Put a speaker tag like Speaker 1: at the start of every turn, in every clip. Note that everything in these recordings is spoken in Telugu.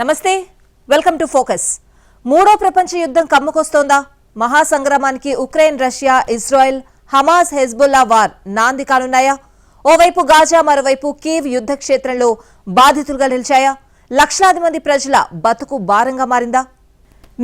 Speaker 1: నమస్తే వెల్కమ్ టు ఫోకస్. మూడో ప్రపంచ యుద్ధం కమ్ముకొస్తోందా? మహాసంగ్రామానికి Ukraine Russia Israel Hamas Hezbollah war నాంది కానున్నాయా? ఓవైపు గాజా మరోవైపు కీవ్ యుద్ధ క్షేత్రంలో బాధితులుగా నిలిచాయా? లక్షలాది మంది ప్రజల బతుకు భారంగా మారిందా?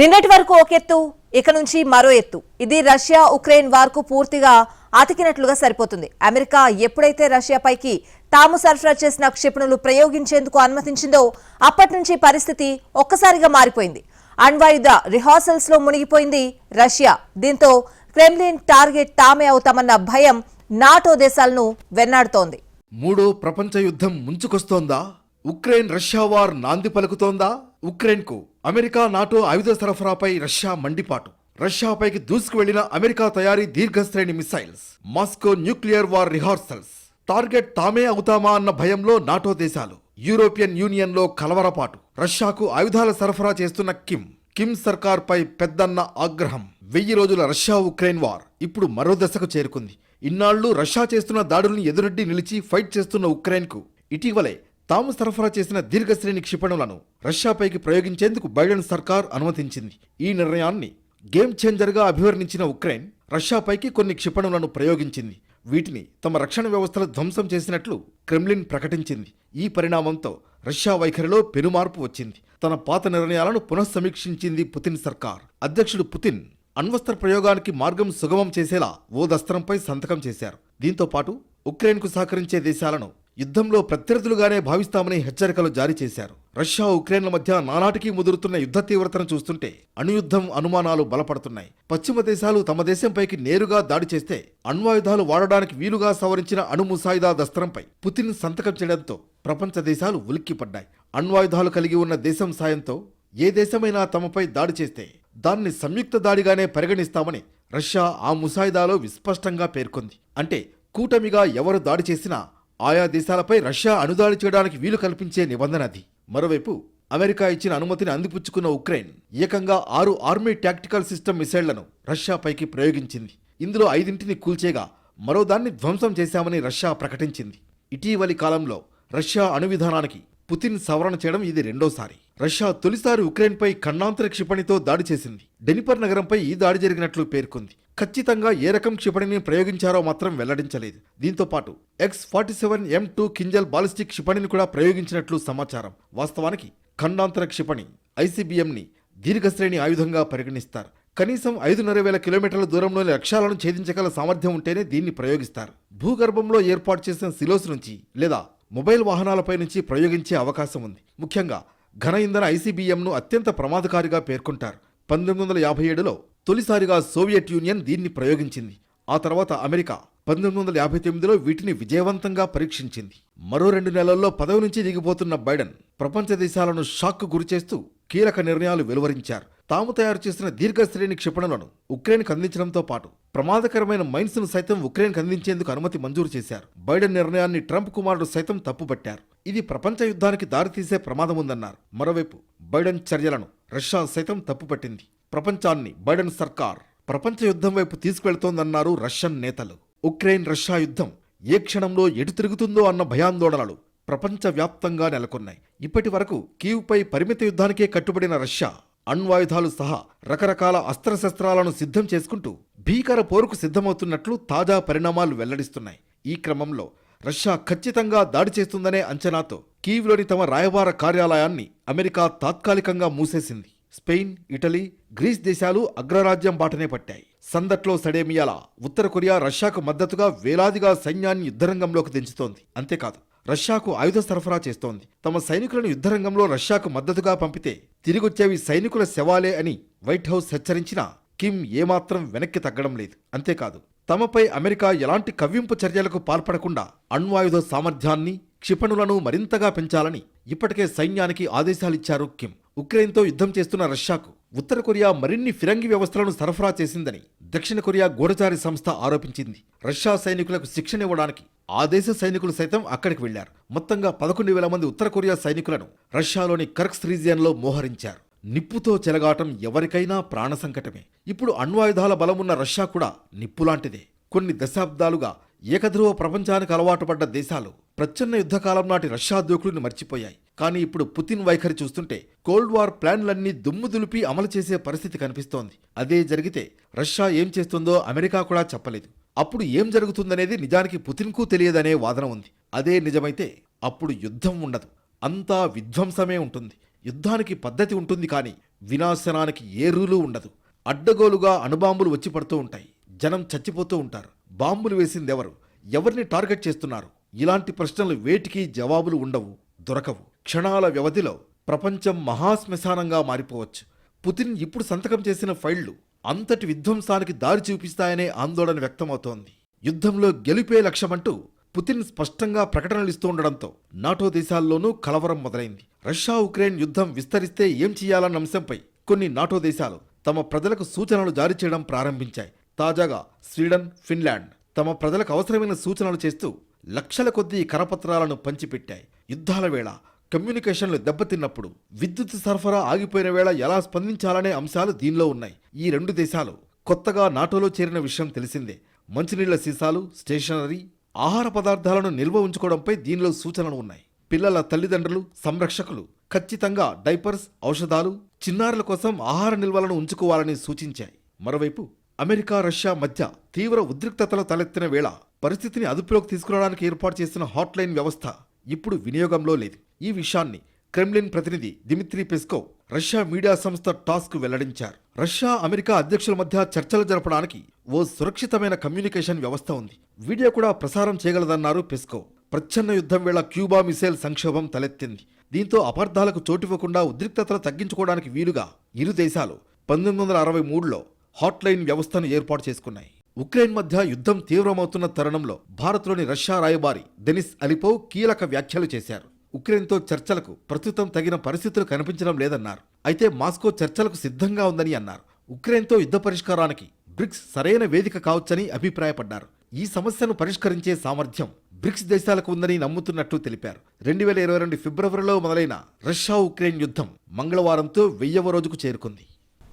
Speaker 1: నిన్నటి వరకు ఒక ఎత్తు ఇక నుంచి మరో ఎత్తు. ఇది రష్యా ఉక్రెయిన్ వార్కు పూర్తిగా అతికినట్లుగా సరిపోతుంది. అమెరికా ఎప్పుడైతే రష్యాపైకి తాము సరఫరా చేసిన క్షిపణులు ప్రయోగించేందుకు అనుమతించిందో అప్పటి నుంచి పరిస్థితి ఒక్కసారిగా మారిపోయింది. అణ్వాయుధ రిహార్సల్స్లో మునిగిపోయింది రష్యా. దీంతో క్రెమ్లిన్ టార్గెట్ తామే అవుతామన్న భయం నాటో దేశాలను వెన్నాడుతోంది.
Speaker 2: మూడో ప్రపంచ యుద్ధం ముంచుకొస్తోందా? ఉక్రెయిన్ రష్యా వార్ నాంది పలుకుతోందా? ఉక్రెయిన్కు అమెరికా నాటో ఆయుధ సరఫరాపై రష్యా మండిపాటు. రష్యాపైకి దూసుకు వెళ్ళిన అమెరికా తయారీ దీర్ఘశ్రేణి missiles Moscow nuclear war rehearsals. Target తామే అవుతామా అన్న భయంలో నాటో దేశాలు యూరోపియన్ యూనియన్లో కలవరపాటు. రష్యాకు ఆయుధాల సరఫరా చేస్తున్న కిమ్ కిమ్ సర్కార్పై పెద్దన్న ఆగ్రహం. వెయ్యి రోజుల రష్యా ఉక్రెయిన్ వార్ ఇప్పుడు మరో దశకు చేరుకుంది. ఇన్నాళ్ళు రష్యా చేస్తున్న దాడులను ఎదురెడ్డి నిలిచి ఫైట్ చేస్తున్న ఉక్రెయిన్కు ఇటీవలే తాము సరఫరా చేసిన దీర్ఘశ్రేణి క్షిపణులను రష్యాపైకి ప్రయోగించేందుకు బైడెన్ సర్కార్ అనుమతించింది. ఈ నిర్ణయాన్ని గేమ్ చేంజర్గా అభివర్ణించిన ఉక్రెయిన్ రష్యాపైకి కొన్ని క్షిపణులను ప్రయోగించింది. వీటిని తమ రక్షణ వ్యవస్థలు ధ్వంసం చేసినట్లు క్రెమ్లిన్ ప్రకటించింది. ఈ పరిణామంతో రష్యా వైఖరిలో పెనుమార్పు వచ్చింది. తన పాత నిర్ణయాలను పునఃసమీక్షించింది పుతిన్ సర్కార్. అధ్యక్షుడు పుతిన్ అణ్వస్త్ర ప్రయోగానికి మార్గం సుగమం చేసేలా ఓ దస్త్రంపై సంతకం చేశారు. దీంతో పాటు ఉక్రెయిన్కు సహకరించే దేశాలను యుద్ధంలో ప్రత్యర్థులుగానే భావిస్తామని హెచ్చరికలు జారీ చేశారు. రష్యా ఉక్రెయిన్ల మధ్య నానాటికి ముదురుతున్న యుద్ధ తీవ్రతను చూస్తుంటే అణుయుద్ధం అనుమానాలు బలపడుతున్నాయి. పశ్చిమ దేశాలు తమ దేశంపైకి నేరుగా దాడి చేస్తే అణ్వాయుధాలు వాడడానికి వీలుగా సవరించిన అణు ముసాయిదా దస్త్రంపై పుతిన్ సంతకం చేయడంతో ప్రపంచ దేశాలు ఉలిక్కిపడ్డాయి. అణ్వాయుధాలు కలిగి ఉన్న దేశం సాయంతో ఏ దేశమైనా తమపై దాడి చేస్తే దాన్ని సంయుక్త దాడిగానే పరిగణిస్తామని రష్యా ఆ ముసాయిదాలో విస్పష్టంగా పేర్కొంది. అంటే కూటమిగా ఎవరు దాడి చేసినా ఆయా దేశాలపై రష్యా అణుదాడి చేయడానికి వీలు కల్పించే నిబంధన అది. మరోవైపు అమెరికా ఇచ్చిన అనుమతిని అందిపుచ్చుకున్న ఉక్రెయిన్ ఏకంగా ఆరు ఆర్మీ టాక్టికల్ సిస్టమ్ మిసైళ్ళను రష్యాపైకి ప్రయోగించింది. ఇందులో ఐదింటిని కూల్చేగా మరో దాన్ని ధ్వంసం చేశామని రష్యా ప్రకటించింది. ఇటీవలి కాలంలో రష్యా అణు విధానానికి పుతిన్ సవరణ చేయడం ఇది రెండోసారి. రష్యా తొలిసారి ఉక్రెయిన్పై ఖండాంతర క్షిపణితో దాడి చేసింది. డెనిపర్ నగరంపై ఈ దాడి జరిగినట్లు పేర్కొంది. ఖచ్చితంగా ఏ రకం క్షిపణిని ప్రయోగించారో మాత్రం వెల్లడించలేదు. దీంతో పాటు X forty seven M two Kinzhal ballistic క్షిపణిని కూడా ప్రయోగించినట్లు సమాచారం. వాస్తవానికి ఖండాంతర క్షిపణి ఐసీబీఎంని దీర్ఘశ్రేణి ఆయుధంగా పరిగణిస్తారు. కనీసం ఐదున్నర వేల కిలోమీటర్ల దూరంలోని లక్ష్యాలను ఛేదించగల సామర్థ్యం ఉంటేనే దీన్ని ప్రయోగిస్తారు. భూగర్భంలో ఏర్పాటు చేసిన సిలోస్ నుంచి లేదా మొబైల్ వాహనాలపై నుంచి ప్రయోగించే అవకాశం ఉంది. ముఖ్యంగా ఘన ఇంధన ఐసీబీఎంను అత్యంత ప్రమాదకారిగా పేర్కొంటారు. పంతొమ్మిది వందల యాభై ఏడులో తొలిసారిగా సోవియట్ యూనియన్ దీన్ని ప్రయోగించింది. ఆ తర్వాత అమెరికా పంతొమ్మిది వందల యాభై తొమ్మిదిలో వీటిని విజయవంతంగా పరీక్షించింది. మరో రెండు నెలల్లో పదవి నుంచి దిగిపోతున్న బైడెన్ ప్రపంచ దేశాలను షాక్కు గురిచేస్తూ కీలక నిర్ణయాలు వెలువరించారు. తాము తయారు చేసిన దీర్ఘశ్రేణి క్షిపణులను ఉక్రెయిన్కు అందించడంతో పాటు ప్రమాదకరమైన మైన్స్ను సైతం ఉక్రెయిన్కు అందించేందుకు అనుమతి మంజూరు చేశారు. బైడెన్ నిర్ణయాన్ని ట్రంప్ కుమారుడు సైతం తప్పుపట్టారు. ఇది ప్రపంచ యుద్ధానికి దారితీసే ప్రమాదం ఉందన్నారు మరోవైపు బైడెన్ చర్యలను రష్యా సైతం తప్పుపట్టింది. ప్రపంచాన్ని బైడెన్ సర్కార్ ప్రపంచ యుద్ధం వైపు తీసుకువెళ్తోందన్నారు రష్యన్ నేతలు. ఉక్రెయిన్ రష్యా యుద్ధం ఏ క్షణంలో ఎటు తిరుగుతుందో అన్న భయాందోళనలు ప్రపంచవ్యాప్తంగా నెలకొన్నాయి. ఇప్పటి వరకు కీవ్పై పరిమిత యుద్ధానికే కట్టుబడిన రష్యా అణ్వాయుధాలు సహా రకరకాల అస్త్రశస్త్రాలను సిద్ధం చేసుకుంటూ భీకర పోరుకు సిద్ధమవుతున్నట్లు తాజా పరిణామాలు వెల్లడిస్తున్నాయి. ఈ క్రమంలో రష్యా ఖచ్చితంగా దాడి చేస్తుందనే అంచనాతో కీవ్లోని తమ రాయబార కార్యాలయాన్ని అమెరికా తాత్కాలికంగా మూసేసింది. స్పెయిన్ ఇటలీ గ్రీస్ దేశాలు అగ్రరాజ్యం బాటనే పట్టాయి. సందట్లో సడేమియాల ఉత్తర కొరియా రష్యాకు మద్దతుగా వేలాదిగా సైన్యాన్ని యుద్ధరంగంలోకి దించుతోంది. అంతేకాదు రష్యాకు ఆయుధ సరఫరా చేస్తోంది. తమ సైనికులను యుద్ధరంగంలో రష్యాకు మద్దతుగా పంపితే తిరిగొచ్చేవి సైనికుల శవాలే అని వైట్ హౌస్ హెచ్చరించినా కిమ్ ఏమాత్రం వెనక్కి తగ్గడం లేదు. అంతేకాదు తమపై అమెరికా ఎలాంటి కవ్వింపు చర్యలకు పాల్పడకుండా అణ్వాయుధ సామర్థ్యాన్ని క్షిపణులను మరింతగా పెంచాలని ఇప్పటికే సైన్యానికి ఆదేశాలిచ్చారు కిమ్. ఉక్రెయిన్తో యుద్ధం చేస్తున్న రష్యాకు ఉత్తర కొరియా మరిన్ని ఫిరంగి వ్యవస్థలను సరఫరా చేసిందని దక్షిణ కొరియా గూఢచారి సంస్థ ఆరోపించింది. రష్యా సైనికులకు శిక్షణ ఇవ్వడానికి ఆ దేశ సైనికులు సైతం అక్కడికి వెళ్ళారు మొత్తంగా పదకొండు వేల మంది ఉత్తర కొరియా సైనికులను రష్యాలోని కర్క్స్ రీజియన్లో మోహరించారు. నిప్పుతో చెలగాటం ఎవరికైనా ప్రాణ సంకటమే. ఇప్పుడు అణ్వాయుధాల బలమున్న రష్యా కూడా నిప్పులాంటిదే కొన్ని దశాబ్దాలుగా ఏకధ్రువ ప్రపంచానికి అలవాటు పడ్డ దేశాలు ప్రచ్ఛన్న యుద్ధకాలం నాటి రష్యా దూకుడిని మర్చిపోయాయి. కానీ ఇప్పుడు పుతిన్ వైఖరి చూస్తుంటే కోల్డ్ వార్ ప్లాన్లన్నీ దుమ్ము దులిపి అమలు చేసే పరిస్థితి కనిపిస్తోంది. అదే జరిగితే రష్యా ఏం చేస్తుందో అమెరికా కూడా చెప్పలేదు. అప్పుడు ఏం జరుగుతుందనేది నిజానికి పుతిన్కు తెలియదనే వాదన ఉంది. అదే నిజమైతే అప్పుడు యుద్ధం ఉండదు. అంతా విధ్వంసమే ఉంటుంది. యుద్ధానికి పద్ధతి ఉంటుంది కానీ వినాశనానికి ఏ రూలు ఉండదు. అడ్డగోలుగా అణుబాంబులు వచ్చి పడుతూ ఉంటాయి. జనం చచ్చిపోతూ ఉంటారు. బాంబులు వేసిందెవరు? ఎవరిని టార్గెట్ చేస్తున్నారు? ఇలాంటి ప్రశ్నలు వేటికి జవాబులు ఉండవు. దొరకవు. క్షణాల వ్యవధిలో ప్రపంచం మహాశ్మశానంగా మారిపోవచ్చు. పుతిన్ ఇప్పుడు సంతకం చేసిన ఫైళ్ళు అంతటి విధ్వంసానికి దారి చూపిస్తాయనే ఆందోళన వ్యక్తమవుతోంది. యుద్ధంలో గెలిపే లక్ష్యమంటూ పుతిన్ స్పష్టంగా ప్రకటనలు ఇస్తూండడంతో నాటో దేశాల్లోనూ కలవరం మొదలైంది. రష్యా ఉక్రెయిన్ యుద్ధం విస్తరిస్తే ఏం చేయాలన్న అంశంపై కొన్ని నాటో దేశాలు తమ ప్రజలకు సూచనలు జారీ చేయడం ప్రారంభించాయి. తాజాగా స్వీడన్ ఫిన్లాండ్ తమ ప్రజలకు అవసరమైన సూచనలు చేస్తూ లక్షల కొద్దీ కరపత్రాలను పంచిపెట్టాయి. యుద్ధాల వేళ కమ్యూనికేషన్లు దెబ్బతిన్నప్పుడు విద్యుత్ సరఫరా ఆగిపోయిన వేళ ఎలా స్పందించాలనే అంశాలు దీనిలో ఉన్నాయి. ఈ రెండు దేశాలు కొత్తగా నాటోలో చేరిన విషయం తెలిసిందే. మంచినీళ్ళ సీసాలు స్టేషనరీ ఆహార పదార్థాలను నిల్వ ఉంచుకోవడంపై దీనిలో సూచనలు ఉన్నాయి. పిల్లల తల్లిదండ్రులు సంరక్షకులు ఖచ్చితంగా డైపర్స్ ఔషధాలు చిన్నారుల కోసం ఆహార నిల్వలను ఉంచుకోవాలని సూచించాయి. మరోవైపు అమెరికా రష్యా మధ్య తీవ్ర ఉద్రిక్తతలు తలెత్తిన వేళ పరిస్థితిని అదుపులోకి తీసుకురావడానికి ఏర్పాటు చేసిన హాట్లైన్ వ్యవస్థ ఇప్పుడు వినియోగంలో లేదు. ఈ విషయాన్ని క్రెమ్లిన్ ప్రతినిధి దిమిత్రీ పెస్కోవ్ రష్యా మీడియా సంస్థ టాస్క్ వెల్లడించారు. రష్యా అమెరికా అధ్యక్షుల మధ్య చర్చలు జరపడానికి ఓ సురక్షితమైన కమ్యూనికేషన్ వ్యవస్థ ఉంది. వీడియో కూడా ప్రసారం చేయగలదన్నారు పెస్కోవ్. ప్రచ్ఛన్న యుద్ధం వేళ క్యూబా మిసైల్ సంక్షోభం తలెత్తింది. దీంతో అపార్థాలకు చోటివ్వకుండా ఉద్రిక్తతలు తగ్గించుకోవడానికి వీలుగా ఇరు దేశాలు పంతొమ్మిది వందల అరవై మూడులో హాట్లైన్ వ్యవస్థను ఏర్పాటు చేసుకున్నాయి. ఉక్రెయిన్ మధ్య యుద్ధం తీవ్రమవుతున్న తరుణంలో భారత్లోని రష్యా రాయబారి డెనిస్ అలిపోవ్ కీలక వ్యాఖ్యలు చేశారు. ఉక్రెయిన్తో చర్చలకు ప్రస్తుతం తగిన పరిస్థితులు కనిపించడం లేదన్నారు. అయితే మాస్కో చర్చలకు సిద్ధంగా ఉందని అన్నారు. ఉక్రెయిన్తో యుద్ధ పరిష్కారానికి బ్రిక్స్ సరైన వేదిక కావచ్చని అభిప్రాయపడ్డారు. ఈ సమస్యను పరిష్కరించే సామర్థ్యం బ్రిక్స్ దేశాలకు ఉందని నమ్ముతున్నట్టు తెలిపారు. రెండు వేల ఇరవై రెండు ఫిబ్రవరిలో మొదలైన రష్యా ఉక్రెయిన్ యుద్ధం మంగళవారంతో వెయ్యవ రోజుకు చేరుకుంది.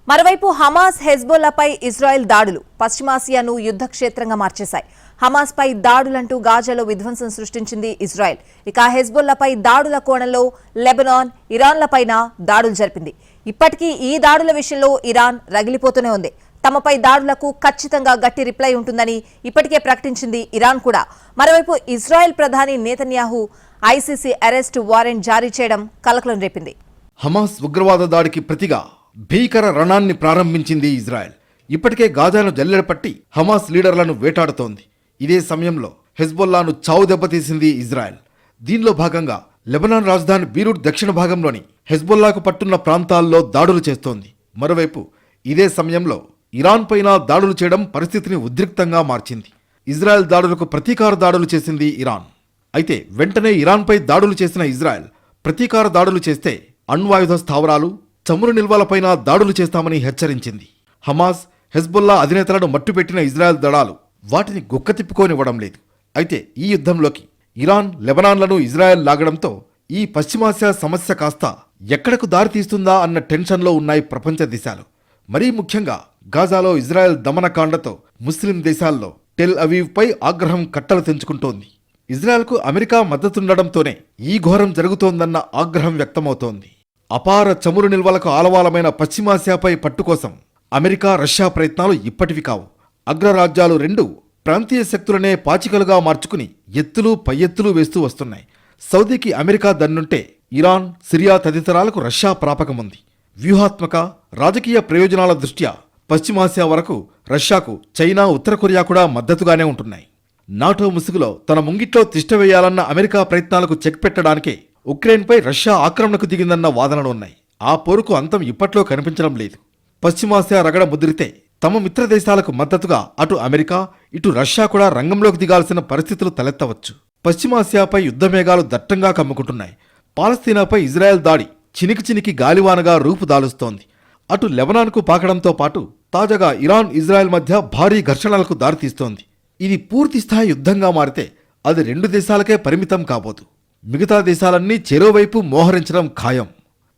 Speaker 1: మరోవైపు హమాస్ హెజ్బోల్లాపై ఇజ్రాయెల్ దాడులు పశ్చిమాసియాను యుద్ధ క్షేత్రంగా మార్చేశాయి. హమాస్ పై దాడులంటూ గాజాలో విధ్వంసం సృష్టించింది ఇజ్రాయెల్. ఇక హెజ్బోల్లాపై దాడుల కోణంలో లెబనాన్ ఇరాన్లపైన దాడులు జరిపింది. ఇప్పటికీ ఈ దాడుల విషయంలో ఇరాన్ రగిలిపోతూనే ఉంది. తమపై దాడులకు ఖచ్చితంగా గట్టి రిప్లై ఉంటుందని ఇప్పటికే ప్రకటించింది ఇరాన్ కూడా. మరోవైపు ఇజ్రాయెల్ ప్రధాని నేతన్యాహు ఐసీసీ అరెస్ట్ వారెంట్ జారీ చేయడం కలకలం రేపింది.
Speaker 2: హమాస్ ఉగ్రవాద దాడికి ప్రతిగా భీకర రణాన్ని ప్రారంభించింది ఇజ్రాయెల్. ఇప్పటికే గాజాను జల్లెడపట్టి హమాస్ లీడర్లను వేటాడుతోంది. ఇదే సమయంలో హెజ్బొల్లాను చావు దెబ్బతీసింది ఇజ్రాయెల్. దీనిలో భాగంగా లెబనాన్ రాజధాని బీరూట్ దక్షిణ భాగంలోని హెజ్బొల్లాకు పట్టున్న ప్రాంతాల్లో దాడులు చేస్తోంది. మరోవైపు ఇదే సమయంలో ఇరాన్ పైన దాడులు చేయడం పరిస్థితిని ఉద్రిక్తంగా మార్చింది. ఇజ్రాయెల్ దాడులకు ప్రతీకార దాడులు చేసింది ఇరాన్. అయితే వెంటనే ఇరాన్పై దాడులు చేసిన ఇజ్రాయెల్ ప్రతీకార దాడులు చేస్తే అణ్వాయుధ స్థావరాలు చమురు నిల్వలపైన దాడులు చేస్తామని హెచ్చరించింది. హమాస్ హెజ్బుల్లా అధినేతలను మట్టుపెట్టిన ఇజ్రాయెల్ దళాలు వాటిని గుక్క తిప్పుకోనివ్వడం లేదు. అయితే ఈ యుద్ధంలోకి ఇరాన్ లెబనాన్లను ఇజ్రాయెల్ లాగడంతో ఈ పశ్చిమాసియా సమస్య కాస్త ఎక్కడకు దారితీస్తుందా అన్న టెన్షన్లో ఉన్నాయి ప్రపంచ దేశాలు. మరీ ముఖ్యంగా గాజాలో ఇజ్రాయెల్ దమనకాండతో ముస్లిం దేశాల్లో టెల్ అవీవ్పై ఆగ్రహం కట్టలు తెంచుకుంటోంది. ఇజ్రాయెల్కు అమెరికా మద్దతుండడంతోనే ఈ ఘోరం జరుగుతోందన్న ఆగ్రహం వ్యక్తమవుతోంది. అపార చమురు నిల్వలకు ఆలవాలమైన పశ్చిమాసియాపై పట్టు కోసం అమెరికా రష్యా ప్రయత్నాలు ఇప్పటివి కావు. అగ్రరాజ్యాలు రెండు ప్రాంతీయ శక్తులనే పాచికలుగా మార్చుకుని ఎత్తులు పై ఎత్తులు వేస్తూ వస్తున్నాయి. సౌదీకి అమెరికా దన్నుంటే ఇరాన్ సిరియా తదితరాలకు రష్యా ప్రాపకముంది. వ్యూహాత్మక రాజకీయ ప్రయోజనాల దృష్ట్యా పశ్చిమాసియా వరకు రష్యాకు చైనా ఉత్తర కొరియా కూడా మద్దతుగానే ఉంటున్నాయి. నాటో ముసుగులో తన ముంగిట్లో తిష్టవేయాలన్న అమెరికా ప్రయత్నాలకు చెక్ పెట్టడానికే ఉక్రెయిన్పై రష్యా ఆక్రమణకు దిగిందన్న వాదనలు ఉన్నాయి. ఆ పోరుకు అంతం ఇప్పట్లో కనిపించడం లేదు. పశ్చిమాసియా రగడ ముదిరితే తమ మిత్ర దేశాలకు మద్దతుగా అటు అమెరికా ఇటు రష్యా కూడా రంగంలోకి దిగాల్సిన పరిస్థితులు తలెత్తవచ్చు. పశ్చిమాసియాపై యుద్ధమేఘాలు దట్టంగా కమ్ముకుంటున్నాయి. పాలస్తీనాపై ఇజ్రాయెల్ దాడి చినికి చినికి గాలివానగా రూపుదాలుస్తోంది అటు లెబనాన్కు పాకడంతో పాటు తాజాగా ఇరాన్ ఇజ్రాయెల్ మధ్య భారీ ఘర్షణలకు దారితీస్తోంది. ఇది పూర్తి స్థాయి యుద్ధంగా మారితే అది రెండు దేశాలకే పరిమితం కాబోదు. మిగతా దేశాలన్నీ చెరోవైపు మోహరించడం ఖాయం.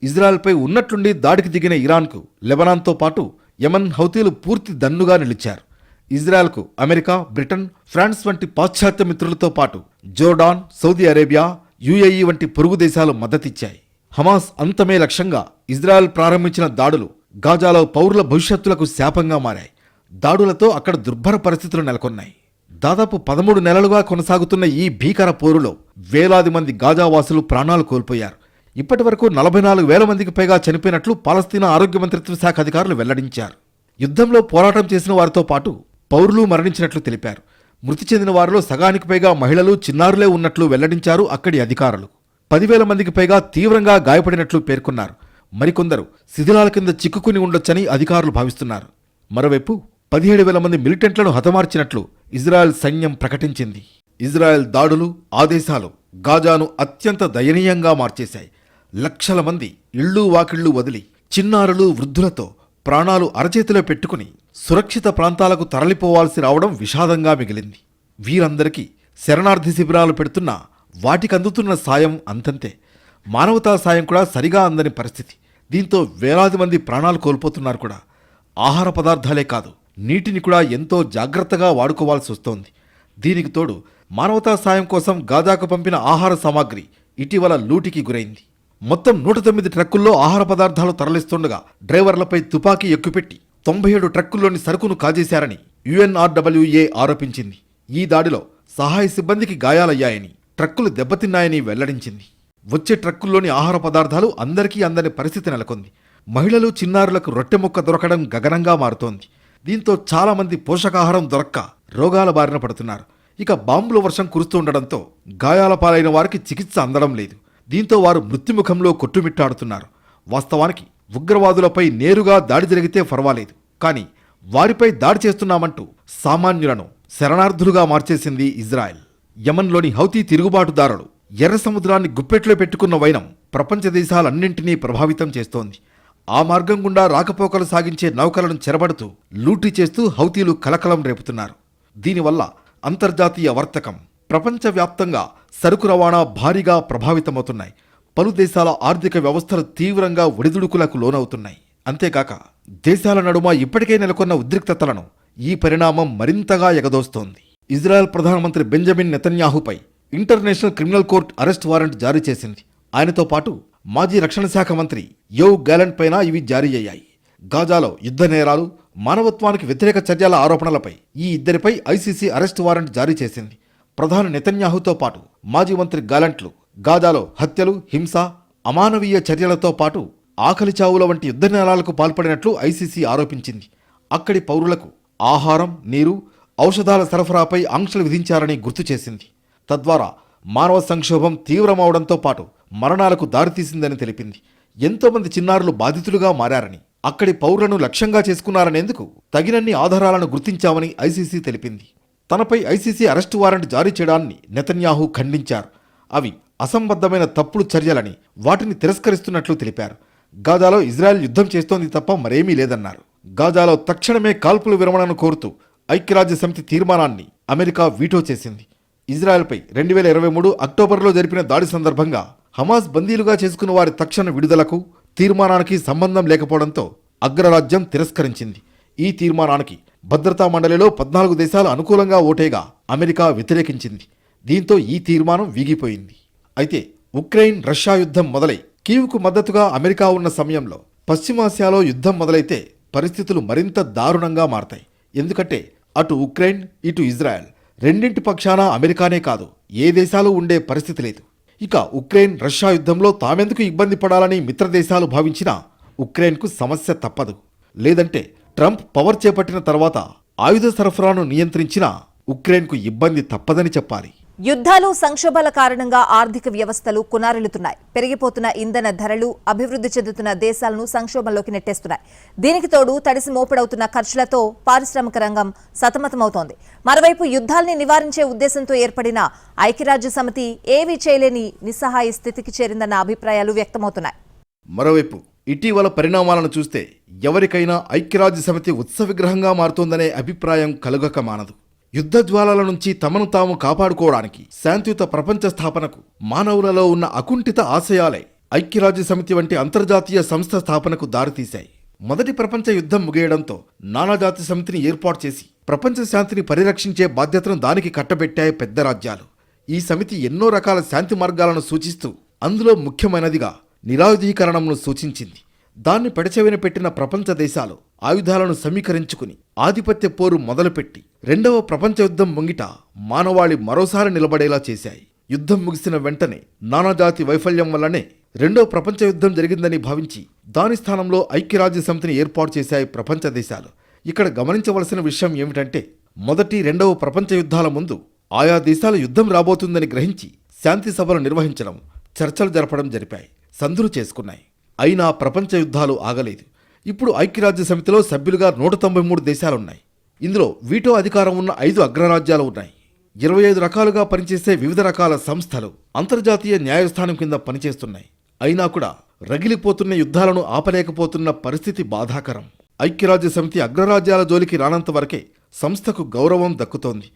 Speaker 2: ఇజ్రాయెల్పై ఉన్నట్లుండి దాడికి దిగిన ఇరాన్కు లెబనాన్తో పాటు యమన్ హౌతీలు పూర్తి దన్నుగా నిలిచారు. ఇజ్రాయెల్కు అమెరికా బ్రిటన్ ఫ్రాన్స్ వంటి పాశ్చాత్య మిత్రులతో పాటు జోర్డాన్ సౌదీ అరేబియా యుఏఈ వంటి పొరుగు దేశాలు మద్దతిచ్చాయి. హమాస్ అంతమే లక్ష్యంగా ఇజ్రాయెల్ ప్రారంభించిన దాడులు గాజాలో పౌరుల భవిష్యత్తులకు శాపంగా మారాయి. దాడులతో అక్కడ దుర్భర పరిస్థితులు నెలకొన్నాయి. దాదాపు పదమూడు నెలలుగా కొనసాగుతున్న ఈ భీకర పోరులో వేలాది మంది గాజావాసులు ప్రాణాలు కోల్పోయారు. ఇప్పటి వరకు నలభై నాలుగు వేల మందికి పైగా చనిపోయినట్లు పాలస్తీనా ఆరోగ్య మంత్రిత్వ శాఖ అధికారులు వెల్లడించారు. యుద్ధంలో పోరాటం చేసిన వారితో పాటు పౌరులు మరణించినట్లు తెలిపారు. మృతి చెందిన వారిలో సగానికి పైగా మహిళలు చిన్నారులే ఉన్నట్లు వెల్లడించారు అక్కడి అధికారులు. పదివేల మందికి పైగా తీవ్రంగా గాయపడినట్లు పేర్కొన్నారు. మరికొందరు శిథిలాల కింద చిక్కుకుని ఉండొచ్చని అధికారులు భావిస్తున్నారు. మరోవైపు పదిహేడు వేల మంది మిలిటెంట్లను హతమార్చినట్లు ఇజ్రాయెల్ సైన్యం ప్రకటించింది. ఇజ్రాయెల్ దాడులు ఆదేశాలు గాజాను అత్యంత దయనీయంగా మార్చేశాయి. లక్షల మంది ఇళ్ళు వాకిళ్ళు వదిలి చిన్నారులు వృద్ధులతో ప్రాణాలు అరచేతిలో పెట్టుకుని సురక్షిత ప్రాంతాలకు తరలిపోవాల్సి రావడం విషాదంగా మిగిలింది. వీరందరికీ శరణార్థి శిబిరాలు పెడుతున్నా వాటికి అందుతున్న సాయం అంతంతే. మానవతా సాయం కూడా సరిగా అందని పరిస్థితి. దీంతో వేలాది మంది ప్రాణాలు కోల్పోతున్నారు కూడా. ఆహార పదార్థాలే కాదు నీటిని కూడా ఎంతో జాగ్రత్తగా వాడుకోవాల్సి వస్తోంది. దీనికి తోడు మానవతా సాయం కోసం గాజాకు పంపిన ఆహార సామాగ్రి ఇటీవల లూటికి గురైంది. మొత్తం నూట తొమ్మిది ట్రక్కుల్లో ఆహార పదార్థాలు తరలిస్తుండగా డ్రైవర్లపై తుపాకీ ఎక్కుపెట్టి తొంభై ఏడు ట్రక్కుల్లోని సరుకును కాజేశారని యుఎన్ఆర్డబ్ల్యూఏ ఆరోపించింది. ఈ దాడిలో సహాయ సిబ్బందికి గాయాలయ్యాయని ట్రక్కులు దెబ్బతిన్నాయని వెల్లడించింది. వచ్చే ట్రక్కుల్లోని ఆహార పదార్థాలు అందరికీ అందని పరిస్థితి నెలకొంది. మహిళలు చిన్నారులకు రొట్టె ముక్క దొరకడం గగనంగా మారుతోంది. దీంతో చాలామంది పోషకాహారం దొరక్క రోగాల బారిన పడుతున్నారు. ఇక బాంబుల వర్షం కురుస్తుండడంతో గాయాల పాలైన వారికి చికిత్స అందడం లేదు. దీంతో వారు మృత్యుముఖంలో కొట్టుమిట్టాడుతున్నారు. వాస్తవానికి ఉగ్రవాదులపై నేరుగా దాడి జరిగితే పర్వాలేదు కానీ వారిపై దాడి చేస్తున్నామంటూ సామాన్యులను శరణార్థులుగా మార్చేసింది ఇజ్రాయెల్. యమన్లోని హౌతీ తిరుగుబాటుదారులు ఎర్ర సముద్రాన్ని గుప్పెట్లో పెట్టుకున్న వైనం ప్రపంచ దేశాలన్నింటినీ ప్రభావితం చేస్తోంది. ఆ మార్గం గుండా రాకపోకలు సాగించే నౌకలను చెరబడుతూ లూటీ చేస్తూ హౌతీలు కలకలం రేపుతున్నారు. దీనివల్ల అంతర్జాతీయ వర్తకం ప్రపంచవ్యాప్తంగా సరుకు రవాణా భారీగా ప్రభావితమవుతున్నాయి. పలు దేశాల ఆర్థిక వ్యవస్థలు తీవ్రంగా ఒడిదుడుకులకు లోనవుతున్నాయి. అంతేకాక దేశాల నడుమ ఇప్పటికే నెలకొన్న ఉద్రిక్తతలను ఈ పరిణామం మరింతగా ఎగదోస్తోంది. ఇజ్రాయెల్ ప్రధానమంత్రి Benjamin నెతన్యాహుపై international criminal court arrest warrant జారీ చేసింది. ఆయనతో పాటు మాజీ రక్షణ శాఖ మంత్రి యోవ్ గ్యాలెంట్ పైన ఇవి జారీ అయ్యాయి. గాజాలో యుద్ధ నేరాలు మానవత్వానికి వ్యతిరేక చర్యల ఆరోపణలపై ఈ ఇద్దరిపై ఐసీసీ అరెస్ట్ వారెంట్ జారీ చేసింది. ప్రధాని నెతన్యాహుతో పాటు మాజీ మంత్రి గాలెంట్లు గాజాలో హత్యలు హింస అమానవీయ చర్యలతో పాటు ఆకలి చావుల వంటి యుద్ధ నేరాలకు పాల్పడినట్లు ఐసీసీ ఆరోపించింది. అక్కడి పౌరులకు ఆహారం నీరు ఔషధాల సరఫరాపై ఆంక్షలు విధించారని గుర్తు చేసింది. తద్వారా మానవ సంక్షోభం తీవ్రమవడంతో పాటు మరణాలకు దారితీసిందని తెలిపింది. ఎంతోమంది చిన్నారులు బాధితులుగా మారారని అక్కడి పౌరులను లక్ష్యంగా చేసుకున్నారనేందుకు తగినన్ని ఆధారాలను గుర్తించామని ఐసీసీ తెలిపింది. తనపై ఐసీసీ అరెస్టు వారెంట్ జారీ చేయడాన్ని నెతన్యాహు ఖండించారు. అవి అసంబద్ధమైన తప్పుడు చర్యలని వాటిని తిరస్కరిస్తున్నట్లు తెలిపారు. గాజాలో ఇజ్రాయెల్ యుద్ధం చేస్తోంది తప్ప మరేమీ లేదన్నారు. గాజాలో తక్షణమే కాల్పుల విరమణను కోరుతూ ఐక్యరాజ్య సమితి తీర్మానాన్ని అమెరికా వీటో చేసింది. ఇజ్రాయెల్పై రెండు వేల ఇరవై మూడు అక్టోబర్లో జరిపిన దాడి సందర్భంగా హమాస్ బందీలుగా చేసుకున్న వారి తక్షణ విడుదలకు తీర్మానానికి సంబంధం లేకపోవడంతో అగ్రరాజ్యం తిరస్కరించింది. ఈ తీర్మానానికి భద్రతా మండలిలో పద్నాలుగు దేశాలు అనుకూలంగా ఓటేగా అమెరికా వ్యతిరేకించింది. దీంతో ఈ తీర్మానం వీగిపోయింది. అయితే ఉక్రెయిన్ రష్యా యుద్ధం మొదలై కీవ్కు మద్దతుగా అమెరికా ఉన్న సమయంలో పశ్చిమాసియాలో యుద్ధం మొదలైతే పరిస్థితులు మరింత దారుణంగా మారతాయి. ఎందుకంటే అటు ఉక్రెయిన్ ఇటు ఇజ్రాయెల్ రెండింటి పక్షాన అమెరికానే కాదు ఏ దేశాలు ఉండే పరిస్థితి లేదు. ఇక ఉక్రెయిన్ రష్యా యుద్ధంలో తామెందుకు ఇబ్బంది పడాలని మిత్రదేశాలు భావించినా ఉక్రెయిన్కు సమస్య తప్పదు. లేదంటే ట్రంప్ పవర్ చేపట్టిన తర్వాత ఆయుధ సరఫరాను నియంత్రించినా ఉక్రెయిన్కు ఇబ్బంది తప్పదని చెప్పాలి.
Speaker 1: యుద్ధాలు సంక్షోభాల కారణంగా ఆర్థిక వ్యవస్థలు కునారిల్లుతున్నాయి పెరిగిపోతున్న ఇంధన ధరలు అభివృద్ధి చెందుతున్న దేశాలను సంక్షోభంలోకి నెట్టేస్తున్నాయి. దీనికి తోడు తడిసి మోపడవుతున్న ఖర్చులతో పారిశ్రామిక రంగం సతమతమవుతోంది. మరోవైపు యుద్ధాల్ని నివారించే ఉద్దేశంతో ఏర్పడిన ఐక్యరాజ్య సమితి ఏవీ చేయలేని నిస్సహాయ స్థితికి చేరిందన్న అభిప్రాయాలు వ్యక్తమవుతున్నాయి.
Speaker 2: మరోవైపు ఇటీవల పరిణామాలను చూస్తే ఎవరికైనా ఐక్యరాజ్య సమితి ఉత్సవ విగ్రహంగా మారుతోందనే అభిప్రాయం కలుగక మానదు. యుద్ధ జ్వాలల నుంచి తమను తాము కాపాడుకోవడానికి శాంతియుత ప్రపంచ స్థాపనకు మానవులలో ఉన్న అకుంఠిత ఆశయాలే ఐక్యరాజ్య సమితి వంటి అంతర్జాతీయ సంస్థ స్థాపనకు దారితీశాయి. మొదటి ప్రపంచ యుద్ధం ముగియడంతో నానాజాతి సమితిని ఏర్పాటు చేసి ప్రపంచ శాంతిని పరిరక్షించే బాధ్యతను దానికి కట్టబెట్టాయి పెద్ద రాజ్యాలు. ఈ సమితి ఎన్నో రకాల శాంతి మార్గాలను సూచిస్తూ అందులో ముఖ్యమైనదిగా నిరాయుధీకరణమును సూచించింది. దాన్ని పెడచెవిన పెట్టిన ప్రపంచ దేశాలు ఆయుధాలను సమీకరించుకుని ఆధిపత్య పోరు మొదలుపెట్టి రెండవ ప్రపంచ యుద్ధం ముంగిట మానవాళి మరోసారి నిలబడేలా చేశాయి. యుద్ధం ముగిసిన వెంటనే నానాజాతి వైఫల్యం వల్లనే రెండో ప్రపంచ యుద్ధం జరిగిందని భావించి దాని స్థానంలో ఐక్యరాజ్య సమితిని ఏర్పాటు చేశాయి ప్రపంచ దేశాలు. ఇక్కడ గమనించవలసిన విషయం ఏమిటంటే మొదటి రెండవ ప్రపంచ యుద్ధాల ముందు ఆయా దేశాల యుద్ధం రాబోతుందని గ్రహించి శాంతి సభలు నిర్వహించడం చర్చలు జరపడం జరిపాయి సందులు చేసుకున్నాయి. అయినా ప్రపంచ యుద్ధాలు ఆగలేదు. ఇప్పుడు ఐక్యరాజ్య సమితిలో సభ్యులుగా నూట తొంభై మూడు దేశాలున్నాయి. ఇందులో వీటో అధికారం ఉన్న ఐదు అగ్రరాజ్యాలు ఉన్నాయి. ఇరవై ఐదు రకాలుగా పనిచేసే వివిధ రకాల సంస్థలు అంతర్జాతీయ న్యాయస్థానం కింద పనిచేస్తున్నాయి. అయినా కూడా రగిలిపోతున్న యుద్ధాలను ఆపలేకపోతున్న పరిస్థితి బాధాకరం. ఐక్యరాజ్య సమితి అగ్రరాజ్యాల జోలికి రానంత వరకే సంస్థకు గౌరవం దక్కుతోంది.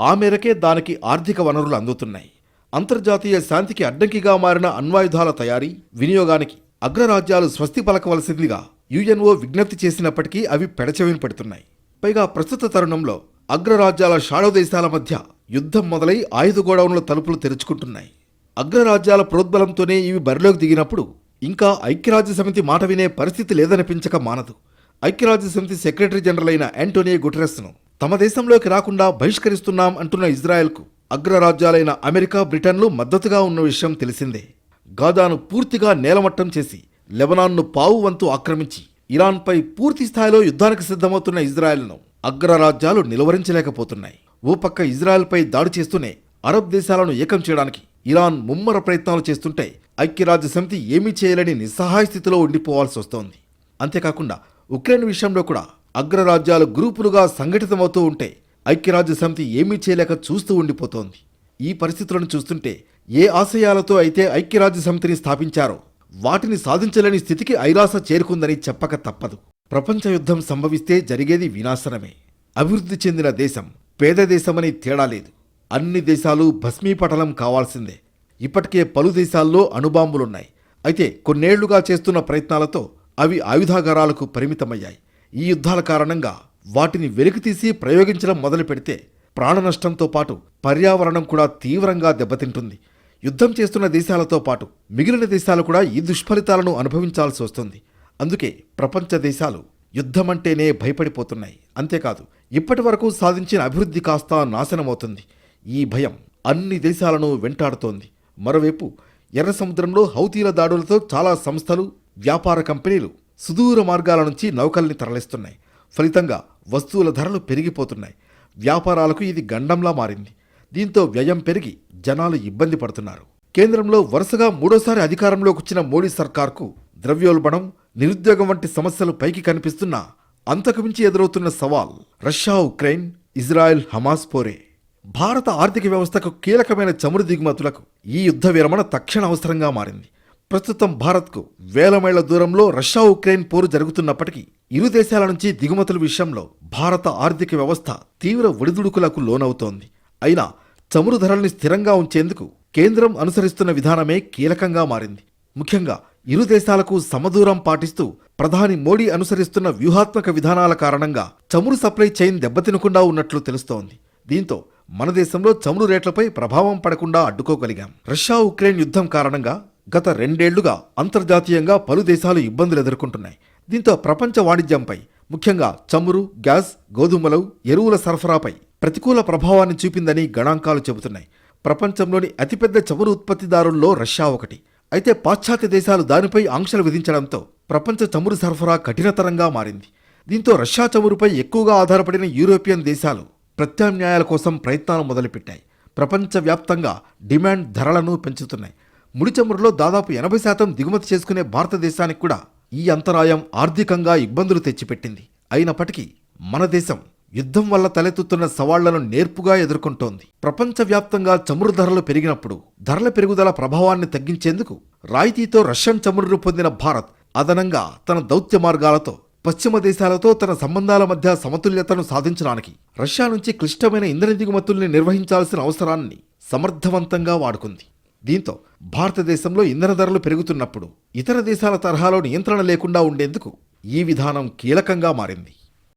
Speaker 2: ఆ మేరకే దానికి ఆర్థిక వనరులు అందుతున్నాయి. అంతర్జాతీయ శాంతికి అడ్డంకిగా మారిన అణ్వాయుధాల తయారీ వినియోగానికి అగ్రరాజ్యాలు స్వస్తి పలకవలసిందిగా యుఎన్ఓ విజ్ఞప్తి చేసినప్పటికీ అవి పెడచెవిన పడుతున్నాయి. పైగా ప్రస్తుత తరుణంలో అగ్రరాజ్యాల షాడో దేశాల మధ్య యుద్ధం మొదలై ఆయుధ గోడౌన్ల తలుపులు తెరుచుకుంటున్నాయి. అగ్రరాజ్యాల ప్రోద్బలంతోనే ఇవి బరిలోకి దిగినప్పుడు ఇంకా ఐక్యరాజ్య సమితి మాట వినే పరిస్థితి లేదనిపించక మానదు. ఐక్యరాజ్య సమితి సెక్రటరీ జనరల్ అయిన యాంటోనియో గుటెరస్ను తమ దేశంలోకి రాకుండా బహిష్కరిస్తున్నాం అంటున్న ఇజ్రాయెల్కు అగ్రరాజ్యాలైన అమెరికా బ్రిటన్లు మద్దతుగా ఉన్న విషయం తెలిసిందే. గాజాను పూర్తిగా నేలమట్టం చేసి లెబనాన్ను పావు వంతు ఆక్రమించి ఇరాన్పై పూర్తి స్థాయిలో యుద్ధానికి సిద్ధమవుతున్న ఇజ్రాయెల్ను అగ్రరాజ్యాలు నిలువరించలేకపోతున్నాయి. ఓ పక్క ఇజ్రాయెల్పై దాడి చేస్తూనే అరబ్ దేశాలను ఏకం చేయడానికి ఇరాన్ ముమ్మర ప్రయత్నాలు చేస్తుంటే ఐక్యరాజ్య సమితి ఏమీ చేయలేని నిస్సహాయ స్థితిలో ఉండిపోవాల్సి వస్తోంది. అంతేకాకుండా ఉక్రెయిన్ విషయంలో కూడా అగ్రరాజ్యాలు గ్రూపులుగా సంఘటితమవుతూ ఉంటే ఐక్యరాజ్య సమితి ఏమీ చేయలేక చూస్తూ ఉండిపోతోంది. ఈ పరిస్థితులను చూస్తుంటే ఏ ఆశయాలతో అయితే ఐక్యరాజ్య సమితిని స్థాపించారో వాటిని సాధించలేని స్థితికి ఐరాస చేరుకుందని చెప్పక తప్పదు. ప్రపంచ యుద్ధం సంభవిస్తే జరిగేది వినాశనమే. అభివృద్ధి చెందిన దేశం పేద దేశమని తేడా లేదు. అన్ని దేశాలు భస్మీపటలం కావాల్సిందే. ఇప్పటికే పలు దేశాల్లో అణుబాంబులున్నాయి. అయితే కొన్నేళ్ళుగా చేస్తున్న ప్రయత్నాలతో అవి ఆయుధాగారాలకు పరిమితమయ్యాయి. ఈ యుద్ధాల కారణంగా వాటిని వెలికితీసి ప్రయోగించడం మొదలు పెడితే ప్రాణ నష్టంతో పాటు పర్యావరణం కూడా తీవ్రంగా దెబ్బతింటుంది. యుద్ధం చేస్తున్న దేశాలతో పాటు మిగిలిన దేశాలు కూడా ఈ దుష్ఫలితాలను అనుభవించాల్సి వస్తుంది. అందుకే ప్రపంచ దేశాలు యుద్ధమంటేనే భయపడిపోతున్నాయి. అంతేకాదు ఇప్పటి వరకు సాధించిన అభివృద్ధి కాస్త నాశనమవుతుంది. ఈ భయం అన్ని దేశాలను వెంటాడుతోంది. మరోవైపు ఎర్ర సముద్రంలో హౌతీల దాడులతో చాలా సంస్థలు వ్యాపార కంపెనీలు సుదూర మార్గాల నుంచి నౌకల్ని తరలిస్తున్నాయి. ఫలితంగా వస్తువుల ధరలు పెరిగిపోతున్నాయి. వ్యాపారాలకు ఇది గండంలా మారింది. దీంతో వ్యయం పెరిగి జనాలు ఇబ్బంది పడుతున్నారు. కేంద్రంలో వరుసగా మూడోసారి అధికారంలోకి వచ్చిన మోడీ సర్కార్కు ద్రవ్యోల్బణం నిరుద్యోగం వంటి సమస్యలు పైకి కనిపిస్తున్నా అంతకుమించి ఎదురవుతున్న సవాల్ రష్యా ఉక్రెయిన్ ఇజ్రాయెల్ హమాస్ పోరే. భారత ఆర్థిక వ్యవస్థకు కీలకమైన చమురు దిగుమతులకు ఈ యుద్ధ విరమణ తక్షణ అవసరంగా మారింది. ప్రస్తుతం భారత్కు వేల మైళ్ళ దూరంలో రష్యా ఉక్రెయిన్ పోరు జరుగుతున్నప్పటికీ ఇరు దేశాల నుంచి దిగుమతుల విషయంలో భారత ఆర్థిక వ్యవస్థ తీవ్ర ఒడిదుడుకులకు లోనవుతోంది. అయినా చమురు ధరల్ని స్థిరంగా ఉంచేందుకు కేంద్రం అనుసరిస్తున్న విధానమే కీలకంగా మారింది. ముఖ్యంగా ఇరు దేశాలకు సమదూరం పాటిస్తూ ప్రధాని మోడీ అనుసరిస్తున్న వ్యూహాత్మక విధానాల కారణంగా చమురు సప్లై చైన్ దెబ్బతినకుండా ఉన్నట్లు తెలుస్తోంది. దీంతో మన దేశంలో చమురు రేట్లపై ప్రభావం పడకుండా అడ్డుకోగలిగాం. రష్యా ఉక్రెయిన్ యుద్ధం కారణంగా గత రెండేళ్ళుగా అంతర్జాతీయంగా పలు దేశాలు ఇబ్బందులు ఎదుర్కొంటున్నాయి. దీంతో ప్రపంచ వాణిజ్యంపై ముఖ్యంగా చమురు గ్యాస్ గోధుమలు ఎరువుల సరఫరాపై ప్రతికూల ప్రభావాన్ని చూపిందని గణాంకాలు చెబుతున్నాయి. ప్రపంచంలోని అతిపెద్ద చమురు ఉత్పత్తిదారుల్లో రష్యా ఒకటి. అయితే పాశ్చాత్య దేశాలు దానిపై ఆంక్షలు విధించడంతో ప్రపంచ చమురు సరఫరా కఠినతరంగా మారింది. దీంతో రష్యా చమురుపై ఎక్కువగా ఆధారపడిన యూరోపియన్ దేశాలు ప్రత్యామ్నాయాల కోసం ప్రయత్నాలు మొదలుపెట్టాయి. ప్రపంచవ్యాప్తంగా డిమాండ్ ధరలను పెంచుతున్నాయి. ముడి చమురులో దాదాపు ఎనభై శాతం దిగుమతి చేసుకునే భారతదేశానికి కూడా ఈ అంతరాయం ఆర్థికంగా ఇబ్బందులు తెచ్చిపెట్టింది. అయినప్పటికీ మన దేశం యుద్ధం వల్ల తలెత్తుతున్న సవాళ్ళను నేర్పుగా ఎదుర్కొంటోంది. ప్రపంచవ్యాప్తంగా చమురు ధరలు పెరిగినప్పుడు ధరల పెరుగుదల ప్రభావాన్ని తగ్గించేందుకు రాయితీతో రష్యన్ చమురును పొందిన భారత్ అదనంగా తన దౌత్య మార్గాలతో పశ్చిమ దేశాలతో తన సంబంధాల మధ్య సమతుల్యతను సాధించడానికి రష్యా నుంచి క్లిష్టమైన ఇంధన దిగుమతుల్ని నిర్వహించాల్సిన అవసరాన్ని సమర్థవంతంగా వాడుకుంది. దీంతో భారతదేశంలో ఇంధన ధరలు పెరుగుతున్నప్పుడు ఇతర దేశాల తరహాలో నియంత్రణ లేకుండా ఉండేందుకు ఈ విధానం కీలకంగా మారింది.